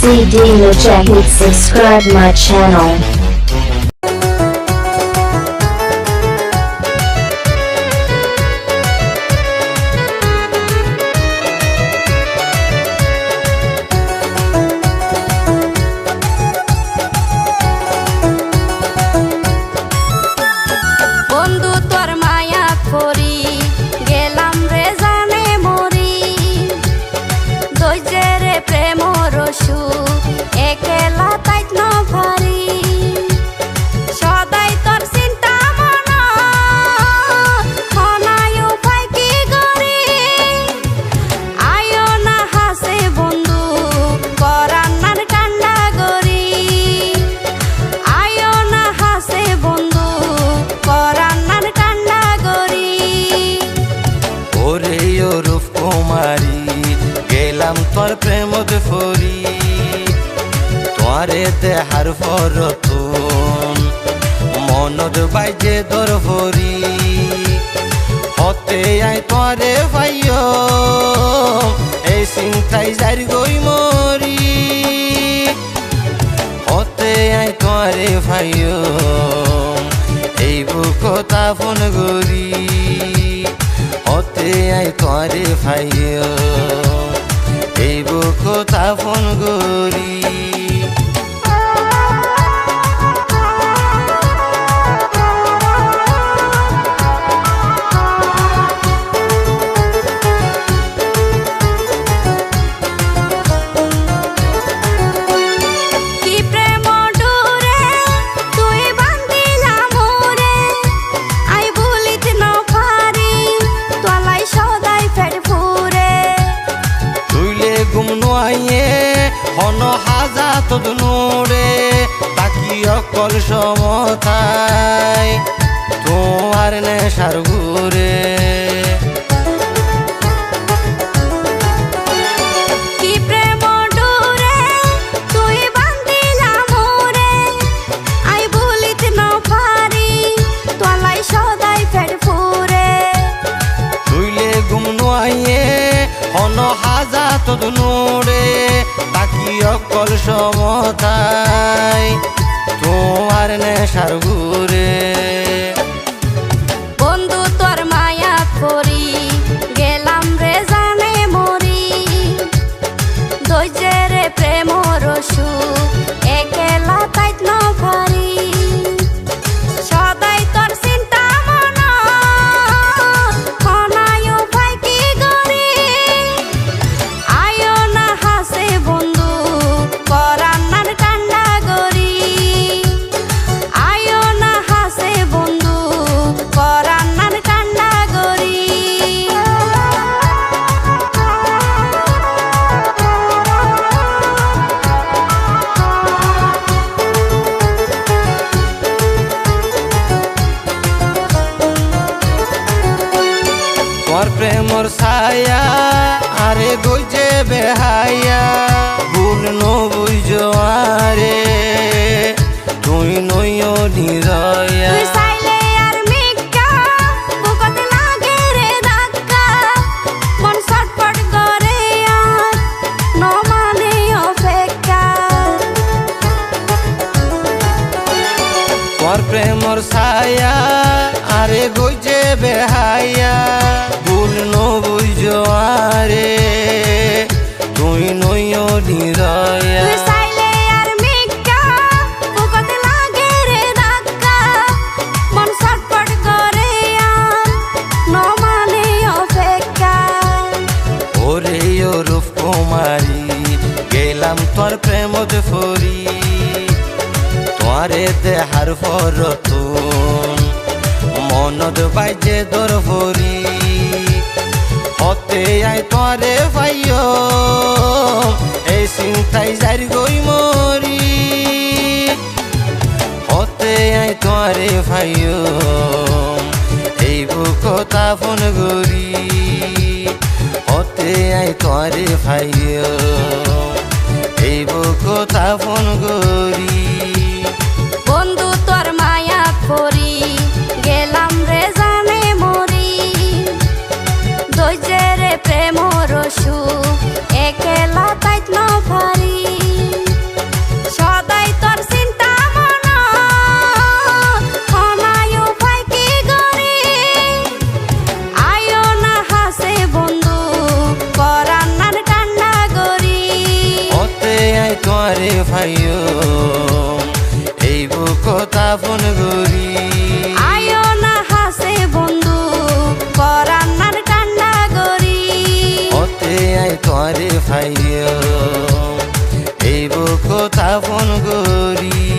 CD Mujahid subscribe my channel. গেলাম তোর প্রেমত ফরি তোরে দেহার ফরতুন মনত বাইজে তোর ফরি, হতে আই তোরে ভাইও এই চিন্তাই যার গই মরি, হতে আই তোরে ভাইও এই বুক তাপন গরি, হতে আই তোরে ভাইও বুক তাপন গরি হাজা তদ নোরে বাকি অকল সমতাই তোমার নেশার ঘুরে। হন হাজা তদ নোরে বাকি অকল সমতায় তোমার নেশার ঘুরে। তোর প্রেমর ছায়া আরে গইছে বেহাইয়া ভুল নো বুঝো আরে তুই নইও নিরয়া। মন প্রেমর ছায়া আরে গইছে বেহাইয়া ভুল নো বুঝো আরে তুই নইও নিরয়া মন মানে রূপ কুমারী গেলাম তোর প্রেমত ফরি। দেহার ফরতুন মনত বাইজে দর ফরি হতে আই তোরে ভাইও এই চিন্তাই যার গই মরি। হতে আই তোরে ভাইও এই বুক তাপন গরি হতে আই তোরে ভাইও এই বুক তাপন গরি তাপন গরি আয়ো না হাসে বন্ধু পরান্নার কান্না গরি অতে আই তরে এই বুক তাপন গরি